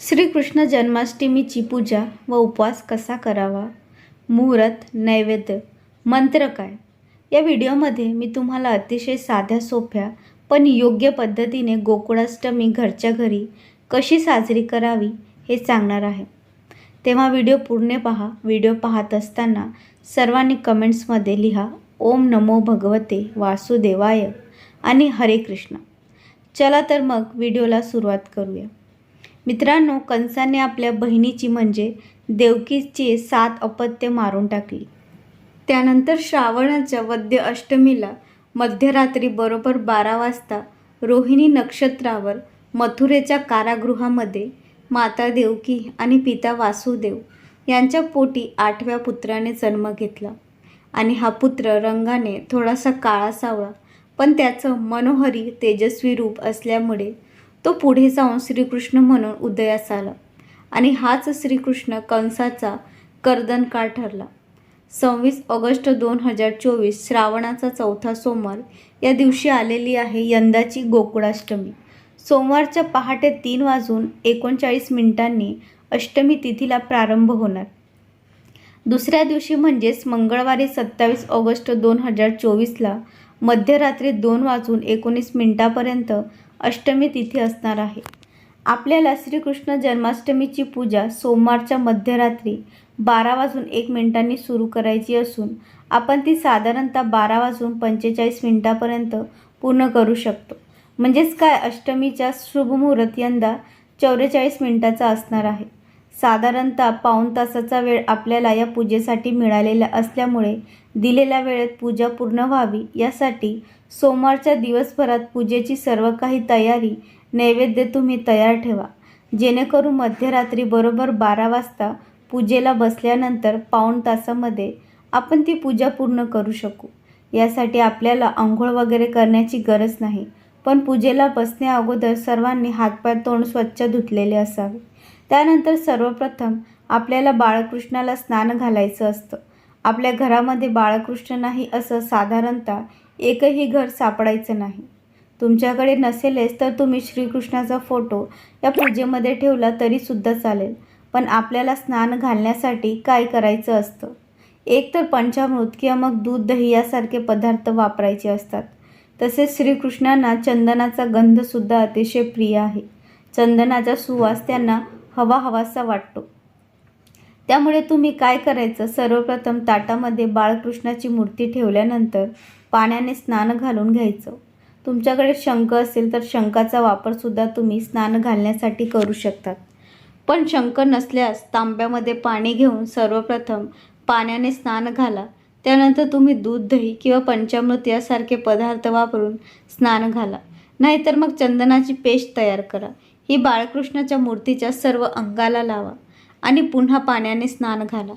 श्रीकृष्ण जन्माष्टमीची पूजा व उपवास कसा करावा? मुहूर्त नैवेद्य मंत्र काय? या व्हिडिओमध्ये मी तुम्हाला अतिशय साध्या सोप्या पण योग्य पद्धतीने गोकुळाष्टमी घरच्या घरी कशी साजरी करावी हे सांगणार आहे. तेव्हा व्हिडिओ पूर्ण पहा. व्हिडिओ पाहत असताना सर्वांनी कमेंट्समध्ये लिहा ओम नमो भगवते वासुदेवाय आणि हरे कृष्ण चला तर मग व्हिडिओला सुरुवात करूया. मित्रांनो कंसाने आपल्या बहिणीची म्हणजे देवकीची सात अपत्य मारून टाकली. त्यानंतर श्रावणाच्या वद्य अष्टमीला मध्यरात्री बरोबर बारा वाजता रोहिणी नक्षत्रावर मथुरेच्या कारागृहामध्ये माता देवकी आणि पिता वासुदेव यांच्या पोटी आठव्या पुत्राने जन्म घेतला. आणि हा पुत्र रंगाने थोडासा काळा सावळा पण त्याचं मनोहरी तेजस्वी रूप असल्यामुळे तो पुढे जाऊन श्रीकृष्ण म्हणून उदयास आला. आणि हाच श्रीकृष्ण कंसाचा कर्दनकाळ ठरला. सव्वीस ऑगस्ट दोन हजार चोवीस श्रावणाचा चौथा सोमवार या दिवशी आलेली आहे यंदाची गोकुळाष्टमी. सोमवारच्या पहाटे तीन वाजून एकोणचाळीस मिनिटांनी अष्टमी तिथीला प्रारंभ होणार. दुसऱ्या दिवशी म्हणजेच मंगळवारी सत्तावीस ऑगस्ट दोन हजार चोवीसला मध्यरात्री दोन वाजून एकोणीस मिनिटापर्यंत अष्टमी तिथी असणार आहे. आपल्याला श्रीकृष्ण जन्माष्टमीची पूजा सोमवारच्या मध्यरात्री बारा वाजून एक मिनिटांनी सुरू करायची असून आपण ती साधारणतः बारा वाजून पंचेचाळीस मिनिटापर्यंत पूर्ण करू शकतो. म्हणजेच काय? अष्टमीच्या शुभमुहूर्त यंदा चौवेचाळीस मिनिटाचा असणार आहे. साधारणतः पाऊण तासाचा वेळ आपल्याला या पूजेसाठी मिळालेला असल्यामुळे दिलेल्या वेळेत पूजा पूर्ण व्हावी. यासाठी सोमवारच्या दिवसभरात पूजेची सर्व काही तयारी नैवेद्य तुम्ही तयार ठेवा. जेणेकरून मध्यरात्री बरोबर बारा वाजता पूजेला बसल्यानंतर पाऊण तासामध्ये आपण ती पूजा पूर्ण करू शकू. यासाठी आपल्याला आंघोळ वगैरे करण्याची गरज नाही. पण पूजेला बसण्या अगोदर सर्वांनी हातपाय तोंड स्वच्छ धुतलेले असावे. त्यानंतर सर्वप्रथम आपल्याला बाळकृष्णाला स्नान घालायचं असतं. आपल्या घरामध्ये बाळकृष्ण नाही असं साधारणतः एकही घर सापडायचं नाही. तुमच्याकडे नसेलच तर तुम्ही श्रीकृष्णाचा फोटो या पूजेमध्ये ठेवला तरीसुद्धा चालेल. पण आपल्याला स्नान घालण्यासाठी काय करायचं असतं? एक तर पंचामृत किंवा मग दूध दही यासारखे पदार्थ वापरायचे असतात. तसेच श्रीकृष्णांना चंदनाचा गंधसुद्धा अतिशय प्रिय आहे. चंदनाचा सुवास त्यांना हवा हवासा वाटतो. त्यामुळे तुम्ही काय करायचं? सर्वप्रथम ताटामध्ये बाळकृष्णाची मूर्ती ठेवल्यानंतर पाण्याने स्नान घालून घ्यायचं. तुमच्याकडे शंख असेल तर शंखाचा वापरसुद्धा तुम्ही स्नान घालण्यासाठी करू शकतात. पण शंख नसल्यास तांब्यामध्ये पाणी घेऊन सर्वप्रथम पाण्याने स्नान घाला. त्यानंतर तुम्ही दूध दही किंवा पंचामृत यासारखे पदार्थ वापरून स्नान घाला. नाहीतर मग चंदनाची पेस्ट तयार करा. ही बाळकृष्णाच्या मूर्तीच्या सर्व अंगाला लावा आणि पुन्हा पाण्याने स्नान घाला.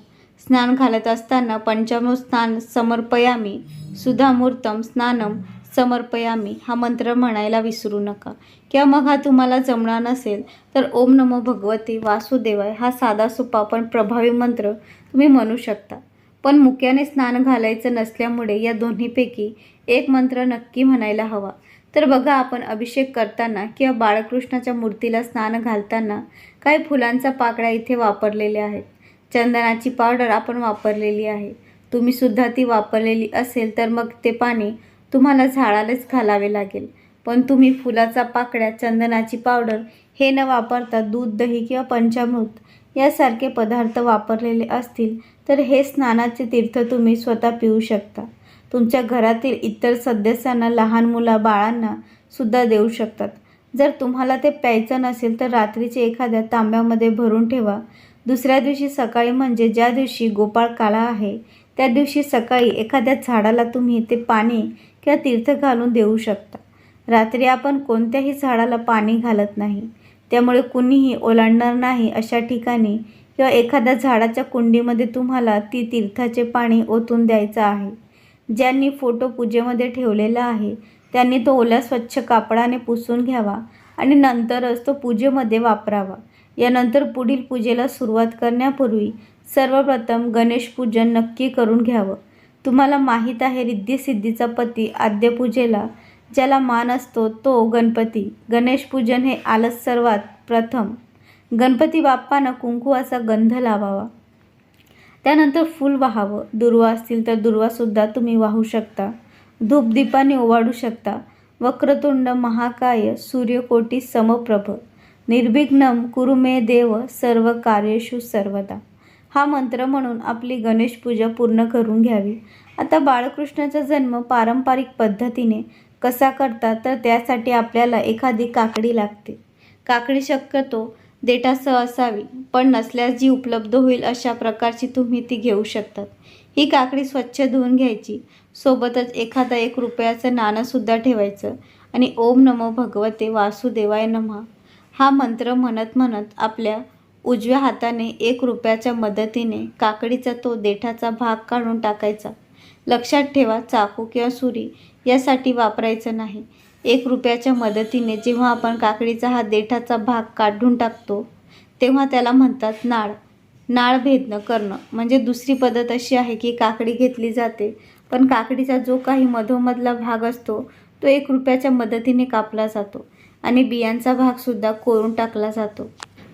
स्नान घालत असताना पंचामृत स्नान समर्पयामी. सुधामूर्तम स्नानम समर्पयामी. हा मंत्र म्हणायला विसरू नका. किंवा मग हा तुम्हाला जमणार नसेल तर ओम नमो भगवते वासुदेवाय हा साधा सोपा पण प्रभावी मंत्र तुम्ही म्हणू शकता. पण मुक्याने स्नान घालायचं नसल्यामुळे या दोन्हीपैकी एक मंत्र नक्की म्हणायला हवा. तर बघा आपण अभिषेक करताना किंवा बाळकृष्णाच्या मूर्तीला स्नान घालताना काही फुलांचा पाकळ्या इथे वापरलेल्या आहेत. चंदनाची पावडर आपण वापरलेली आहे. तुम्ही सुद्धा ती वापरलेली असेल तर मग ते पाणी तुम्हाला झाडालाच घालावे लागेल. पण तुम्ही फुलाचा पाकळ्या चंदनाची पावडर हे न वापरता दूध दही किंवा पंचामृत यासारखे पदार्थ वापरलेले असतील तर हे स्नानाचे तीर्थ तुम्ही स्वतः पिऊ शकता. तुमच्या घरातील इतर सदस्यांना लहान मुला बाळांना सुद्धा देऊ शकतात. जर तुम्हाला ते प्यायचं नसेल तर रात्रीचे एखाद्या तांब्यामध्ये भरून ठेवा. दुसऱ्या दिवशी सकाळी म्हणजे ज्या दिवशी गोपाळ काळा आहे त्या दिवशी सकाळी एखाद्या झाडाला तुम्ही ते पाणी किंवा तीर्थ घालून देऊ शकता. रात्री आपण कोणत्याही झाडाला पाणी घालत नाही. त्यामुळे कुणीही ओलांडणार नाही अशा ठिकाणी किंवा एखाद्या झाडाच्या कुंडीमध्ये तुम्हाला ती तीर्थाचे पाणी ओतून द्यायचं आहे. ज्यांनी फोटो पूजेमध्ये ठेवलेला आहे त्यांनी तो ओल्या स्वच्छ कापडाने पुसून घ्यावा आणि नंतरच तो पूजेमध्ये वापरावा. यानंतर पुढील पूजेला सुरुवात करण्यापूर्वी सर्वप्रथम गणेश पूजन नक्की करून घ्यावं. तुम्हाला माहीत आहे रिद्धिसिद्धीचा पती आद्यपूजेला ज्याला मान असतो तो गणपती. गणेश पूजन हे आलंच सर्वात प्रथम. गणपती बाप्पांना कुंकुवाचा गंध लावावा. त्यानंतर फूल वाहावं. दुर्वा असतील तर दुर्वासुद्धा तुम्ही वाहू शकता. धूपदीपाने ओवाडू शकता. वक्रतुंड महाकाय सूर्यकोटी समप्रभ. निर्विघ्नम कुरुमे देव सर्व कार्येषु सर्वदा. हा मंत्र म्हणून आपली गणेश पूजा पूर्ण करून घ्यावी. आता बाळकृष्णाचा जन्म पारंपरिक पद्धतीने कसा करतात तर त्यासाठी आपल्याला एखादी काकडी लागते. काकडी शक्यतो देठासह असावी पण नसल्यास जी उपलब्ध होईल अशा प्रकारची तुम्ही ती घेऊ शकतात. ही काकडी स्वच्छ धुवून घ्यायची. सोबतच एखादा एक रुपयाचं नाणंसुद्धा ठेवायचं. आणि ओम नमो भगवते वासुदेवाय नमः. हा मंत्र म्हणत म्हणत आपल्या उजव्या हाताने एक रुपयाच्या मदतीने काकडीचा तो देठाचा भाग काढून टाकायचा. लक्षात ठेवा चाकू किंवा सुरी यासाठी वापरायचं नाही. एक रुपयाच्या मदतीने जेव्हा आपण काकडीचा हा देठाचा भाग काढून टाकतो तेव्हा त्याला म्हणतात नाळ. नाळ भेदनं करणं. म्हणजे दुसरी पद्धत अशी आहे की काकडी घेतली जाते पण काकडीचा जो काही मधोमधला भाग असतो तो एक रुपयाच्या मदतीने कापला जातो आणि बियांचा भागसुद्धा कोरून टाकला जातो.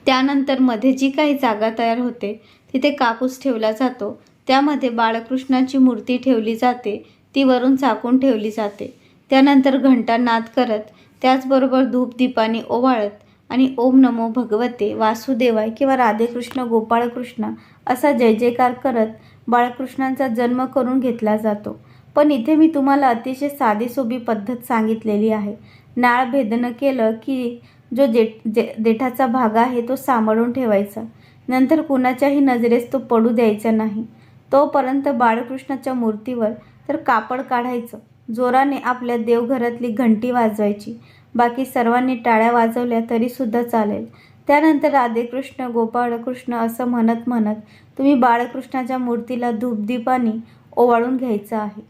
त्यानंतरमध्ये जी काही जागा तयार होते तिथे कापूस ठेवला जातो. त्यामध्ये बाळकृष्णाची मूर्ती ठेवली जाते ती वरून चाकून ठेवली जाते. त्यानंतर घंटा नाद करत त्याचबरोबर धूप दीपाने ओवाळत आणि ओम नमो भगवते वासुदेवाय किंवा राधेकृष्ण गोपाळकृष्ण असा जय जयकार करत बाळकृष्णांचा जन्म करून घेतला जातो. पण इथे मी तुम्हाला अतिशय साधीसोपी पद्धत सांगितलेली आहे. नाळ भेदनं केलं की जो जे जे देठाचा भाग आहे तो सांभाळून ठेवायचा. नंतर कुणाच्याही नजरेस तो पडू द्यायचा नाही. तोपर्यंत बाळकृष्णाच्या मूर्तीवर तर कापड काढायचं. जोराने आपल्या देवघरातली घंटी वाजवायची. बाकी सर्वांनी टाळ्या वाजवल्या तरीसुद्धा चालेल. त्यानंतर राधेकृष्ण गोपाळकृष्ण असं म्हणत म्हणत तुम्ही बाळकृष्णाच्या मूर्तीला धूपदीपाने ओवाळून घ्यायचं आहे.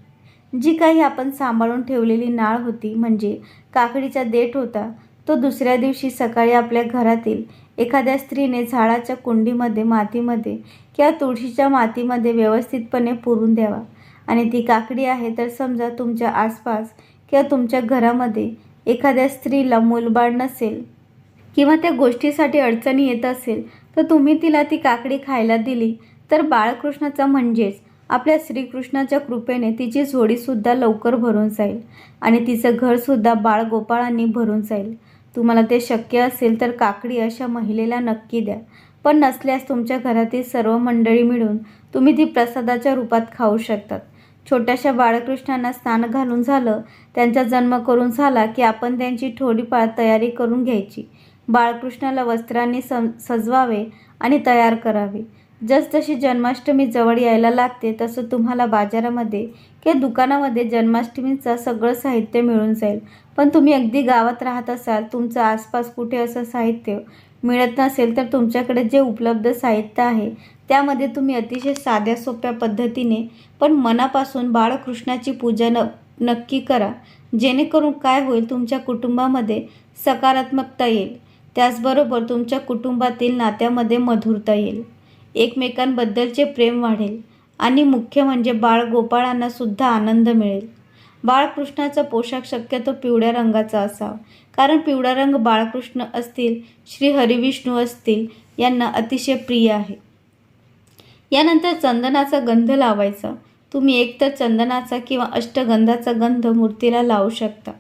जी काही आपण सांभाळून ठेवलेली नाळ होती म्हणजे काकडीचा देठ होता तो दुसऱ्या दिवशी सकाळी आपल्या घरातील एखाद्या स्त्रीने झाडाच्या कुंडीमध्ये मातीमध्ये किंवा तुळशीच्या मातीमध्ये व्यवस्थितपणे पुरून द्यावा. आणि ती काकडी आहे तर समजा तुमच्या आसपास किंवा तुमच्या घरामध्ये एखाद्या स्त्रीला मूलबाळ नसेल किंवा त्या गोष्टीसाठी अडचणी येत असेल तर तुम्ही तिला ती काकडी खायला दिली. तर बाळकृष्णाचा म्हणजेच आपल्या श्रीकृष्णाच्या कृपेने तिची झोडीसुद्धा लवकर भरून जाईल आणि तिचं घरसुद्धा बाळगोपाळांनी भरून जाईल. तुम्हाला ते शक्य असेल तर काकडी अशा महिलेला नक्की द्या. पण नसल्यास तुमच्या घरातील सर्व मंडळी मिळून तुम्ही ती प्रसादाच्या रूपात खाऊ शकतात. छोट्याशा बाळकृष्णांना स्नान घालून झालं. त्यांचा जन्म करून झाला की आपण त्यांची थोडीफार तयारी करून घ्यायची. बाळकृष्णाला वस्त्रांनी स सजवावे आणि तयार करावे. जसजशी जन्माष्टमी जवळ यायला लागते तसं तुम्हाला बाजारामध्ये किंवा दुकानामध्ये जन्माष्टमीचं सगळं साहित्य मिळून जाईल. पण तुम्ही अगदी गावात राहत असाल तुमचं आसपास कुठे असं साहित्य मिळत नसेल तर तुमच्याकडे जे उपलब्ध साहित्य आहे त्यामध्ये तुम्ही अतिशय साध्या सोप्या पद्धतीने पण मनापासून बाळकृष्णाची पूजा न नक्की करा. जेणेकरून काय होईल तुमच्या कुटुंबामध्ये सकारात्मकता येईल. त्याचबरोबर तुमच्या कुटुंबातील नात्यामध्ये मधुरता येईल. एकमेकांबद्दलचे प्रेम वाढेल आणि मुख्य म्हणजे बाळ गोपाळांनासुद्धा आनंद मिळेल. बाळकृष्णाचा पोशाख शक्यतो पिवळ्या रंगाचा असावा. कारण पिवळा रंग बाळकृष्ण असतील श्री हरिविष्णू असतील यांना अतिशय प्रिय आहे. यानंतर चंदनाचा गंध लावायचा. तुम्ही एकतर चंदनाचा किंवा अष्टगंधाचा गंध मूर्तीला लावू शकता.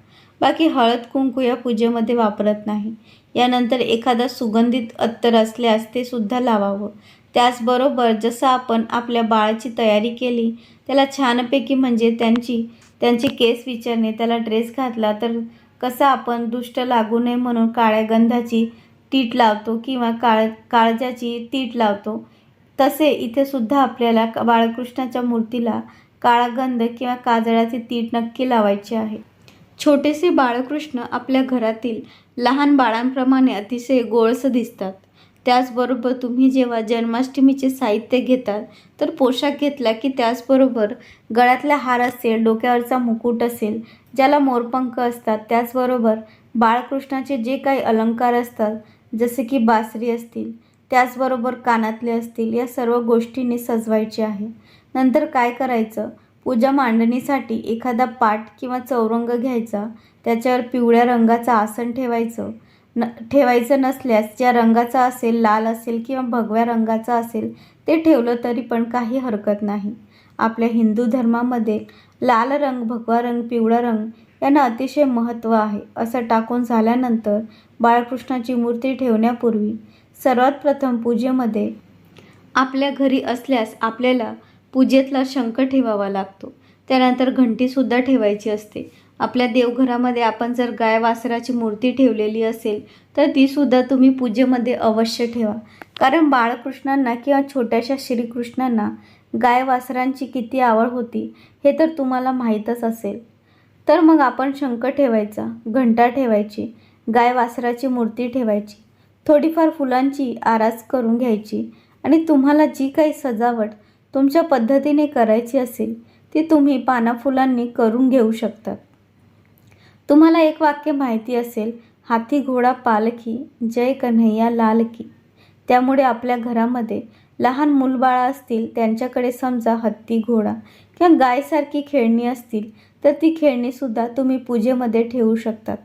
बाकी हळद कुंकू या पूजेमध्ये वापरत नाही. यानंतर एखादा सुगंधित अत्तर असल्यास ते सुद्धा लावावं. त्याचबरोबर जसं आपण आपल्या बाळाची तयारी केली त्याला छानपैकी म्हणजे त्यांची त्यांचे केस विचारणे त्याला ड्रेस घातला तर कसा आपण दुष्ट लागू नये म्हणून काळ्या गंधाची तीट लावतो किंवा काळ काळजाची तीट लावतो. तसे इथे सुद्धा आपल्याला बाळकृष्णाच्या मूर्तीला काळा गंध किंवा काजळाची तीट नक्की लावायची आहे. छोटेसे बाळकृष्ण आपल्या घरातील लहान बाळांप्रमाणे अतिशय गोळस दिसतात. त्याचबरोबर तुम्ही जेव्हा जन्माष्टमीचे साहित्य घेतात तर पोशाख घेतला की त्याचबरोबर गळ्यातला हार असेल डोक्यावरचा मुकुट असेल ज्याला मोरपंख असतात त्याचबरोबर बाळकृष्णाचे जे काही अलंकार असतात जसे की बासरी असतील त्याचबरोबर कानातले असतील या सर्व गोष्टींनी सजवायचे आहे. नंतर काय करायचं? पूजा मांडणीसाठी एखादा पाट किंवा चौरंग घ्यायचा त्याच्यावर पिवळ्या रंगाचं आसन ठेवायचं न ठेवायचं नसल्यास ज्या रंगाचा असेल लाल असेल किंवा भगव्या रंगाचा असेल ते ठेवलं तरी पण काही हरकत नाही. आपल्या हिंदू धर्मामध्ये लाल रंग भगवा रंग पिवळा रंग यांना अतिशय महत्त्व आहे. असं टाकून झाल्यानंतर बाळकृष्णाची मूर्ती ठेवण्यापूर्वी सर्वात प्रथम पूजेमध्ये आपल्या घरी असल्यास आपल्याला पूजेतला शंख ठेवावा लागतो. त्यानंतर घंटीसुद्धा ठेवायची असते. आपल्या देवघरामध्ये आपण जर गाय वासराची मूर्ती ठेवलेली असेल तर तीसुद्धा तुम्ही पूजेमध्ये अवश्य ठेवा. कारण बाळकृष्णांना किंवा छोट्याशा श्रीकृष्णांना गाय वासरांची किती आवड होती हे तर तुम्हाला माहीतच असेल. तर मग आपण शंख ठेवायचा घंटा ठेवायची गाय वासराची मूर्ती ठेवायची थोडीफार फुलांची आरास करून घ्यायची आणि तुम्हाला जी काही सजावट तुमच्या पद्धतीने करायची असेल ती तुम्ही पाना फुलांनी करून घेऊ शकतात. तुम्हाला एक वाक्य माहिती असेल हाती घोडा पालखी जय कन्हैया लाल की त्यामुळे आपल्या घरामध्ये लहान मूलबाळा असतील त्यांच्याकडे समजा हत्ती घोडा किंवा गायसारखी खेळणी असतील तर ती खेळणीसुद्धा तुम्ही पूजेमध्ये ठेवू शकतात.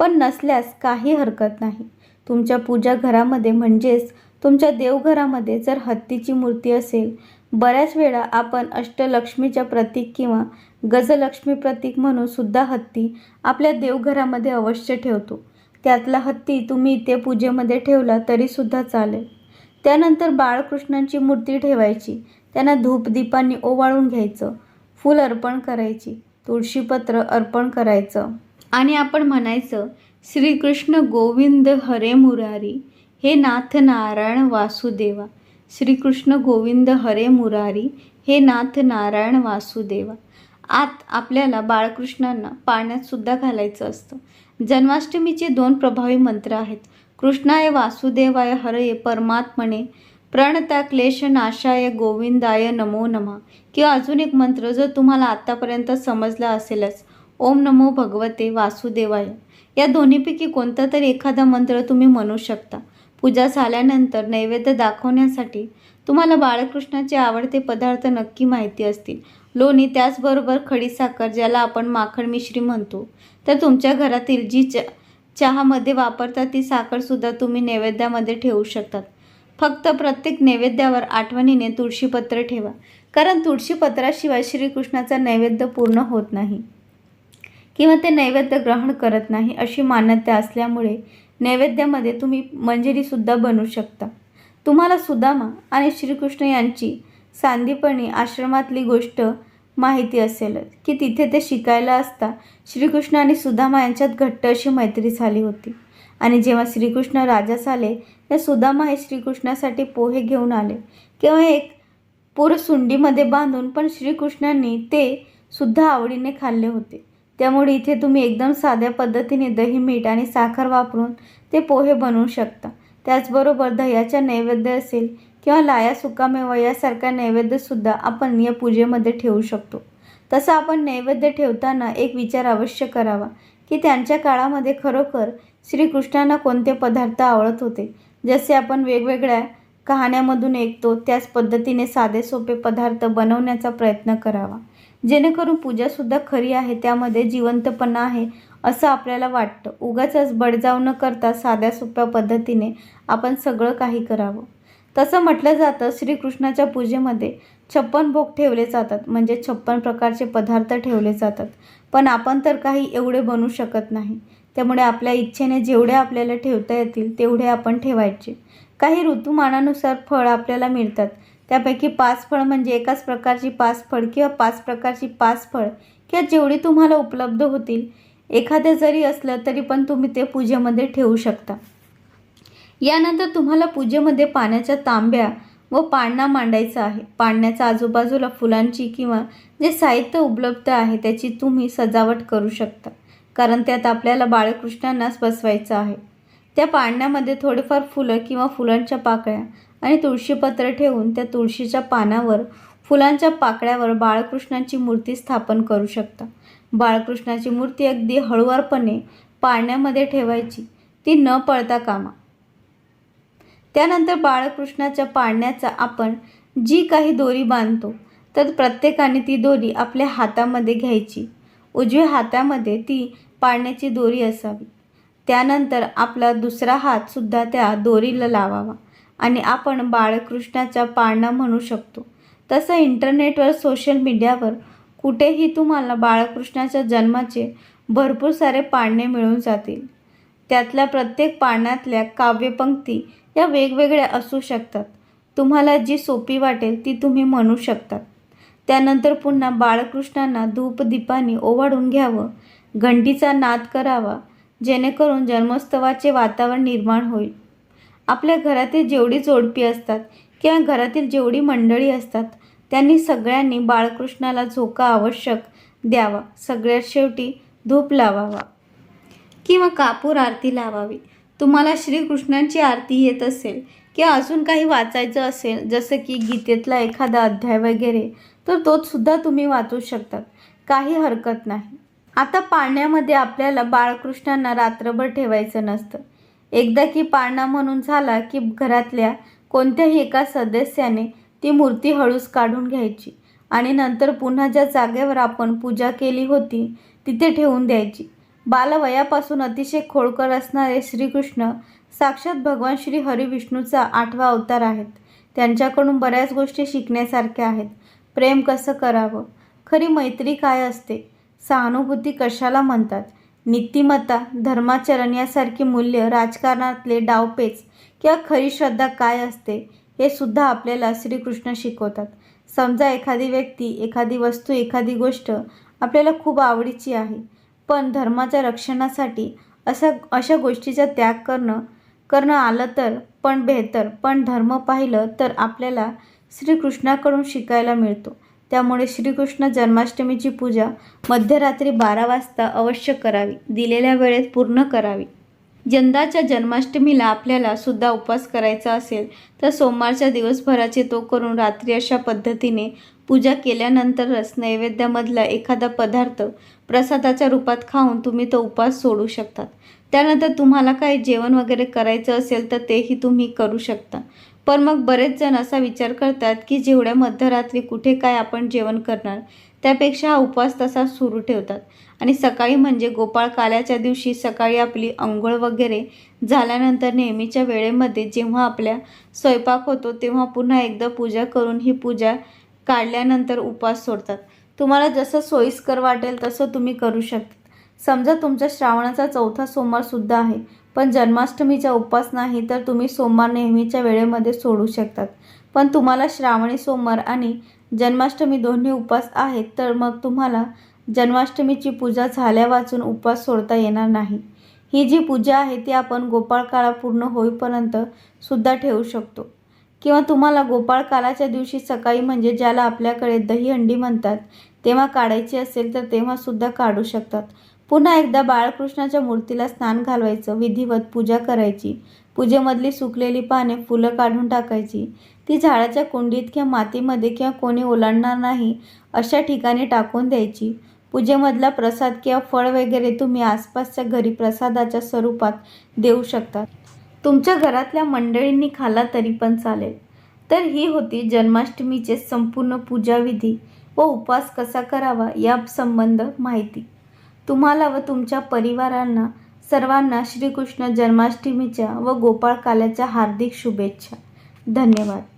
पण नसल्यास काही हरकत नाही. तुमच्या पूजा घरामध्ये म्हणजेच तुमच्या देवघरामध्ये जर हत्तीची मूर्ती असेल बऱ्याच वेळा आपण अष्टलक्ष्मीच्या प्रतीक किंवा गजलक्ष्मी प्रतीक म्हणून सुद्धा हत्ती आपल्या देवघरामध्ये अवश्य ठेवतो. त्यातला हत्ती तुम्ही इथे पूजेमध्ये ठेवला तरीसुद्धा चालेल. त्यानंतर बाळकृष्णांची मूर्ती ठेवायची. त्यांना धूपदीपांनी ओवाळून घ्यायचं. फूल अर्पण करायची. तुळशीपत्र अर्पण करायचं. आणि आपण म्हणायचं श्रीकृष्ण गोविंद हरे मुरारी हे नाथ नारायण वासुदेवा श्रीकृष्ण गोविंद हरे मुरारी हे नाथ नारायण वासुदेवा. आत आपल्याला बाळकृष्णांना पाण्यात सुद्धा घालायचं असतं. जन्माष्टमीचे दोन प्रभावी मंत्र आहेत. कृष्णाय वासुदेवाय हरये परमात्मने प्रणता क्लेश नाशाय गोविंदाय नमो नमा. किंवा अजून एक मंत्र जर तुम्हाला आत्तापर्यंत समजला असेलच ओम नमो भगवते वासुदेवाय. या दोन्हीपैकी कोणता तरी एखादा मंत्र तुम्ही म्हणू शकता. पूजा झाल्यानंतर नैवेद्य दाखवण्यासाठी तुम्हाला बाळकृष्णाचे आवडते पदार्थ नक्की माहिती असतील. लोणी त्याचबरोबर खडीसाखर ज्याला आपण माखण मिश्री म्हणतो. तर तुमच्या घरातील जी च चहामध्ये वापरतात ती साखरसुद्धा तुम्ही नैवेद्यामध्ये ठेवू शकतात. फक्त प्रत्येक नैवेद्यावर आठवणीने तुळशीपत्र ठेवा. कारण तुळशीपत्राशिवाय श्रीकृष्णाचा नैवेद्य पूर्ण होत नाही. किंवा ते नैवेद्य ग्रहण करत नाही अशी मान्यता असल्यामुळे नैवेद्यामध्ये तुम्ही मंजिरीसुद्धा बनवू शकता. तुम्हाला सुदामा आणि श्रीकृष्ण यांची सांदीपणी आश्रमातली गोष्ट माहिती असेलच की तिथे ते शिकायला असता श्रीकृष्ण आणि सुदामा यांच्यात घट्ट अशी मैत्री झाली होती. आणि जेव्हा श्रीकृष्ण राजास आले त्या सुदामा हे श्रीकृष्णासाठी पोहे घेऊन आले. किंवा एक पूर सुंडीमध्ये बांधून पण श्रीकृष्णांनी ते सुद्धा आवडीने खाल्ले होते. त्यामुळे इथे तुम्ही एकदम साध्या पद्धतीने दही मीठ आणि साखर वापरून ते पोहे बनवू शकता. त्याचबरोबर दह्याच्या नैवेद्य असेल किंवा लाया सुकामेवा यासारखा नैवेद्यसुद्धा आपण या पूजेमध्ये ठेवू शकतो. तसं आपण नैवेद्य ठेवताना एक विचार अवश्य करावा की त्यांच्या काळामध्ये खरोखर श्रीकृष्णांना कोणते पदार्थ आवडत होते? जसे आपण वेगवेगळ्या कहाण्यामधून ऐकतो त्याच पद्धतीने साधे सोपे पदार्थ बनवण्याचा प्रयत्न करावा. जेणेकरून पूजासुद्धा खरी आहे त्यामध्ये जिवंतपणा आहे असं आपल्याला वाटतं. उगाच बडजाव न करता साध्या सोप्या पद्धतीने आपण सगळं काही करावं. तसं म्हटलं जातं श्रीकृष्णाच्या पूजेमध्ये छप्पन भोग ठेवले जातात. म्हणजे छप्पन प्रकारचे पदार्थ ठेवले जातात. पण आपण तर काही एवढे बनू शकत नाही. त्यामुळे आपल्या इच्छेने जेवढे आपल्याला ठेवता येतील तेवढे आपण ठेवायचे. काही ऋतुमानानुसार फळ आपल्याला मिळतात. त्यापैकी पाच फळ म्हणजे एकाच प्रकारची पाच फळ किंवा पाच प्रकारची पाच फळ किंवा जेवढी तुम्हाला उपलब्ध होतील. एखादं जरी असलं तरी पण तुम्ही ते पूजेमध्ये ठेवू शकता. यानंतर तुम्हाला पूजेमध्ये पाण्याच्या तांब्या व पाळणा मांडायचा आहे. पाळण्याच्या आजूबाजूला फुलांची किंवा जे साहित्य उपलब्ध आहे त्याची तुम्ही सजावट करू शकता. कारण त्यात आपल्याला बाळकृष्णांनाच बसवायचं आहे. त्या पाळण्यामध्ये थोडेफार फुलं किंवा फुलांच्या पाकळ्या आणि तुळशीपत्र ठेवून त्या तुळशीच्या पानावर फुलांच्या पाकळ्यावर बाळकृष्णाची मूर्ती स्थापन करू शकता. बाळकृष्णाची मूर्ती अगदी हळुवारपणे पाळण्यामध्ये ठेवायची. ती न पळता कामा. त्यानंतर बाळकृष्णाच्या पाळण्याचा आपण जी काही दोरी बांधतो तर प्रत्येकाने ती दोरी आपल्या हातामध्ये घ्यायची. उजव्या हातामध्ये ती पाळण्याची दोरी असावी. त्यानंतर आपला दुसरा हातसुद्धा त्या दोरीला लावावा. आणि आपण बाळकृष्णाच्या पाळणा म्हणू शकतो. तसं इंटरनेटवर सोशल मीडियावर कुठेही तुम्हाला बाळकृष्णाच्या जन्माचे भरपूर सारे पाळणे मिळून जातील. त्यातल्या प्रत्येक पाळण्यातल्या काव्यपंक्ती या वेगवेगळ्या असू शकतात. तुम्हाला जी सोपी वाटेल ती तुम्ही म्हणू शकतात. त्यानंतर पुन्हा बाळकृष्णांना धूपदीपाने ओवाळून घ्यावं घंटीचा नाद करावा जेणेकरून जन्मोत्सवाचे वातावरण निर्माण होईल. आपल्या घरातील जेवढी जोडपी असतात किंवा घरातील जेवढी मंडळी असतात त्यांनी सगळ्यांनी बाळकृष्णाला झोका आवश्यक द्यावा. सगळ्यात शेवटी धूप लावावा किंवा कापूर आरती लावावी. तुम्हाला श्रीकृष्णांची आरती येत असेल किंवा अजून काही वाचायचं असेल जसं की गीतेतला एखादा अध्याय वगैरे तर तोसुद्धा तुम्ही वाचू शकतात. काही हरकत नाही. आता पाळण्यामध्ये आपल्याला बाळकृष्णांना रात्रभर ठेवायचं नसतं. एकदा की पाळणा म्हणून झाला की घरातल्या कोणत्याही एका सदस्याने ती मूर्ती हळूच काढून घ्यायची आणि नंतर पुन्हा ज्या जागेवर आपण पूजा केली होती तिथे ठेवून द्यायची. बालवयापासून अतिशय खोडकर असणारे श्रीकृष्ण साक्षात भगवान श्री हरिविष्णूचा आठवा अवतार आहेत. त्यांच्याकडून बऱ्याच गोष्टी शिकण्यासारख्या आहेत. प्रेम कसं करावं? खरी मैत्री काय असते? सहानुभूती कशाला म्हणतात? नीतिमत्ता धर्माचरण यासारखी मूल्य राजकारणातले डावपेच किंवा खरी श्रद्धा काय असते हे सुद्धा आपल्याला श्रीकृष्ण शिकवतात. समजा एखादी व्यक्ती एखादी वस्तू एखादी गोष्ट आपल्याला खूप आवडीची आहे पण धर्माच्या रक्षणासाठी असा अशा गोष्टीचा त्याग करणं करणं आलं तर पण बेहतर पण धर्म पाहिलं तर आपल्याला श्रीकृष्णाकडून शिकायला मिळतो. त्यामुळे श्रीकृष्ण जन्माष्टमीची पूजा मध्यरात्री बारा वाजता अवश्य करावी. दिलेल्या वेळेत पूर्ण करावी. यंदाच्या जन्माष्टमीला आपल्याला सुद्धा उपवास करायचा असेल तर सोमवारच्या दिवसभराचे तो करून रात्री अशा पद्धतीने पूजा केल्यानंतरच नैवेद्यामधला एखादा पदार्थ प्रसादाच्या रूपात खाऊन तुम्ही तो उपवास सोडू शकतात त्यानंतर तुम्हाला काही जेवण वगैरे करायचं असेल तर तेही तुम्ही करू शकता. पण मग बरेच जण असा विचार करतात की जेवढ्या मध्यरात्री कुठे काय आपण जेवण करणार त्यापेक्षा हा उपवास तसा सुरू ठेवतात. आणि सकाळी म्हणजे गोपाळ काल्याच्या दिवशी सकाळी आपली अंघोळ वगैरे झाल्यानंतर नेहमीच्या वेळेमध्ये जेव्हा आपल्या स्वयंपाक होतो तेव्हा पुन्हा एकदा पूजा करून ही पूजा काढल्यानंतर उपवास सोडतात. तुम्हाला जसं सोयीस्कर वाटेल तसं तुम्ही करू शकता. समजा तुमचा श्रावणाचा चौथा सोमवारसुद्धा आहे. पण जन्माष्टमीचा उपवास नाही तर तुम्ही सोमवार नेहमीच्या वेळेमध्ये सोडू शकतात. पण तुम्हाला श्रावणी सोमवार आणि जन्माष्टमी दोन्ही उपवास आहेत तर मग तुम्हाला जन्माष्टमीची पूजा झाल्या वाचून उपवास सोडता येणार नाही. ही जी पूजा आहे ती आपण गोपाळकाळा पूर्ण होईपर्यंत सुद्धा ठेवू शकतो. किंवा तुम्हाला गोपाळकालाच्या दिवशी सकाळी म्हणजे ज्याला आपल्याकडे दहीहंडी म्हणतात तेव्हा काढायची असेल तर तेव्हासुद्धा काढू शकतात. पुन्हा एकदा बाळकृष्णाच्या मूर्तीला स्नान घालवायचं विधिवत पूजा करायची पूजेमधली सुकलेली पाने फुलं काढून टाकायची ती झाडाच्या कुंडीत किंवा मातीमध्ये किंवा कोणी ओलांडणार नाही अशा ठिकाणी टाकून द्यायची. पूजेमधला प्रसाद किंवा फळ वगैरे तुम्ही आसपासच्या घरी प्रसादाच्या स्वरूपात देऊ शकता तुमच्या घरातल्या मंडळींनी खाला तरी पण चालेल. तर ही होती जन्माष्टमीचे संपूर्ण पूजाविधी व उपवास कसा करावा या संबंध माहिती. तुम्हाला व तुमच्या परिवारांना सर्वांना श्रीकृष्ण जन्माष्टमीच्या व गोपाळकाल्याच्या हार्दिक शुभेच्छा. धन्यवाद.